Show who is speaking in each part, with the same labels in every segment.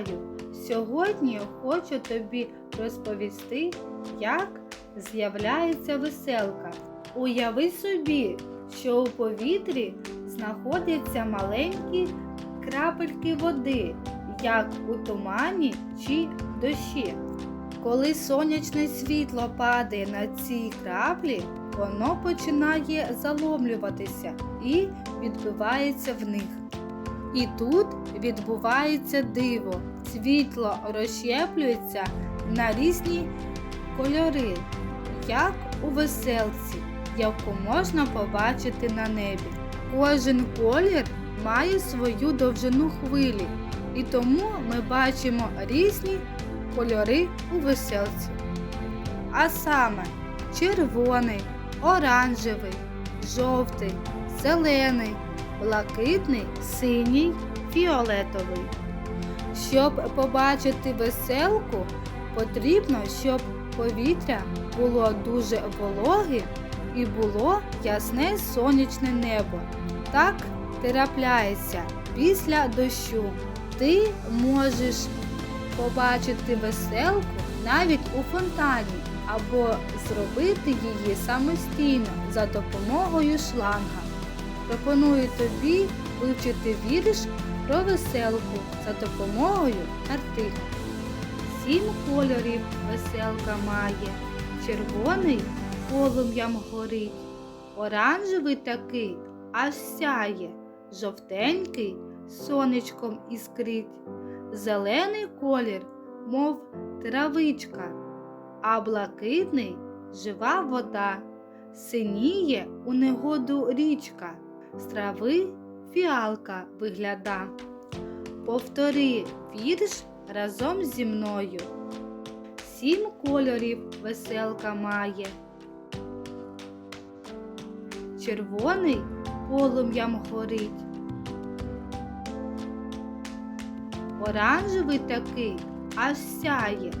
Speaker 1: Вітаю! Сьогодні хочу тобі розповісти, як з'являється веселка. Уяви собі, що у повітрі знаходяться маленькі крапельки води, як у тумані чи дощі. Коли сонячне світло падає на ці краплі, воно починає заломлюватися і відбивається в них. І тут відбувається диво. Світло розщеплюється на різні кольори, як у веселці, яку можна побачити на небі. Кожен колір має свою довжину хвилі, і тому ми бачимо різні кольори у веселці. А саме червоний, оранжевий, жовтий, зелений, блакитний, синій, фіолетовий. Щоб побачити веселку, потрібно, щоб повітря було дуже вологе і було ясне сонячне небо. Так трапляється після дощу. Ти можеш побачити веселку навіть у фонтані або зробити її самостійно за допомогою шланга. Пропоную тобі вивчити вірш про веселку за допомогою картин. Сім кольорів веселка має, червоний полум'ям горить, оранжевий такий аж сяє, жовтенький сонечком іскрить, зелений колір, мов травичка, а блакитний жива вода, синіє у негоду річка, з трави фіалка вигляда. Повтори вірш разом зі мною. Сім кольорів веселка має. Червоний полум'ям горить. Оранжевий такий аж сяє.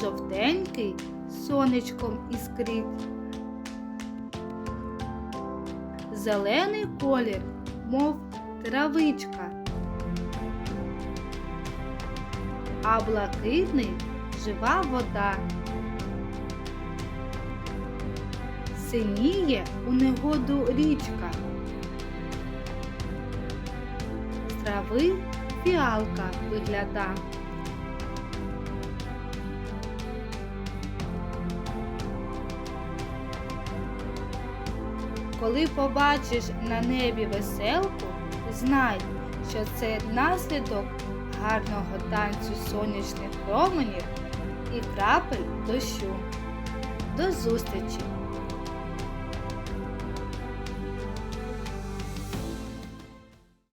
Speaker 1: Жовтенький сонечком іскрить. Зелений колір, мов травичка, а блакитний жива вода. Синіє у негоду річка. З трави фіалка вигляда. Коли побачиш на небі веселку, знай, що це наслідок гарного танцю сонячних променів і крапель дощу. До зустрічі!